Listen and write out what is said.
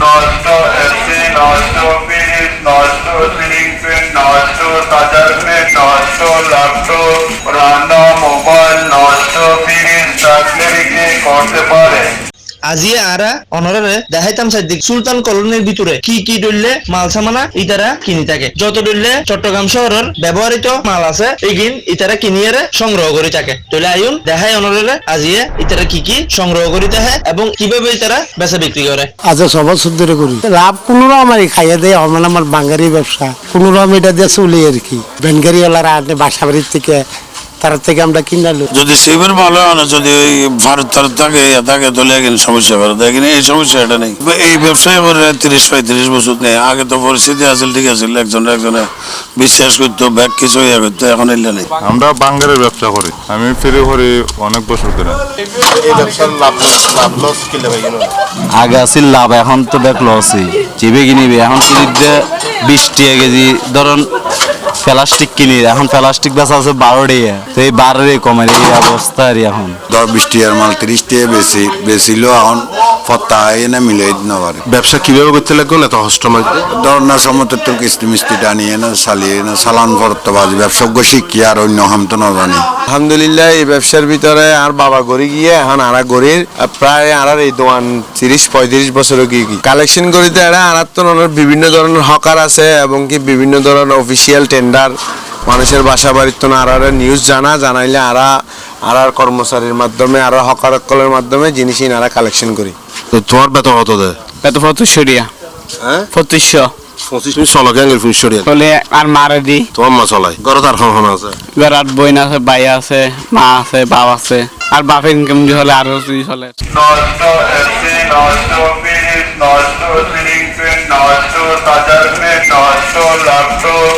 নষ্ট এসি নষ্ট ফ্রিজ নষ্ট সিলিং ফ্যান নষ্ট চার্জার ফ্যান নষ্ট ল্যাপটপ পুরানো মোবাইল নষ্ট ফ্রিজ থাকলে বিক্রি করতে পারে আজিয়ে আরা অনরে দেখাইতাম সাইদিক সুলতান কলোনির ভিতরে কি কি ডললে মাল সামানা ইতারা কিনি থাকে। যত ডললে চট্টগ্রাম শহরের ব্যবহৃত মাল আছে, এগিন ইতারা কিনিয়ে সংগ্রহ করে থাকে। তাহলে আইন, দেখাই অনরে আজিয়ে ইতারা কি কি সংগ্রহ করে থাকে এবং কীভাবে ইতারা বেচা বিক্রি করে। আজ বছর ধরে করি। লাভ কোনো আমার খাইয়ে দেয় আমার আমার বাঙ্গারি ব্যবসা। কোনো রকম এটা দিয়ে চলি আর কি। বেনগারিওয়ালারা আনে বাসা বাড়ির থেকে তার থেকে আমরা কিনালো যদি সেভেন ভালো হয় না যদি ওই ভারত তার থাকে থাকে তাহলে এখানে সমস্যা করে এখানে এই সমস্যা এটা নেই এই ব্যবসায় আমার তিরিশ পঁয়ত্রিশ বছর নেই। আগে তো পরিস্থিতি আছিল ঠিক আছে একজন একজনে বিশ্বাস করতো ব্যাগ কিছু ইয়ে করতো এখন এলে নেই। আমরা বাঙ্গারের ব্যবসা করি। আমি ফিরে করি অনেক বছর ধরে। আগে আছিল লাভ এখন তো দেখ লসই। চিবে কিনিবি এখন কিনিতে বিশ টাকা কেজি ধরুন প্লাস্টিক কিনি এখন প্লাস্টিক বেচা আছে বারো টাকা। তো এই বারো কমের এই অবস্থা আর এখন। দশ বিশ টিয়ার মাল তিরিশ টিয়া বেশি বেশিলেও এখন ফত্তা এনে মিলাই দিতে পারে ব্যবসা কীভাবে করতে লাগবে না তো হস্টমার ধর না সমত তো কিস্তি মিস্তি টানিয়ে না চালিয়ে না চালান ফরত বাজ ব্যবসাজ্ঞ শিখি আর অন্য হাম তো না জানি। আলহামদুলিল্লাহ এই ব্যবসার ভিতরে আর বাবা গড়ি গিয়ে এখন আরা গড়ির প্রায় আর এই দোয়ান তিরিশ পঁয়ত্রিশ বছর কি কালেকশন করিতে আর তো বিভিন্ন ধরনের হকার আছে এবং কি বিভিন্ন ধরনের অফিসিয়াল টেন্ডার মানুষের বাসা বাড়ির তো আর নিউজ জানা জানাইলে আরা আর আর কর্মচারীর মাধ্যমে আর হকার কলের মাধ্যমে জিনিস ইনারা কালেকশন করি। তো তোমার বেতন কত দেয়? কত পঁচিশশো টিয়া হ্যাঁ? পঁচিশশো। পঁচিশ তুমি চলো গ্যাঙ্গের আর মারে দি। তোমার মা চলাই। ঘরে তার খন আছে। বইন আছে বাই আছে মা আছে বাপ আছে। আর বাপের ইনকাম হলে আরও চলে নষ্ট এসি নষ্ট ফ্রিজ নষ্ট সিলিং ফ্যান নষ্ট চার্জার ফ্যান নষ্ট ল্যাপটপ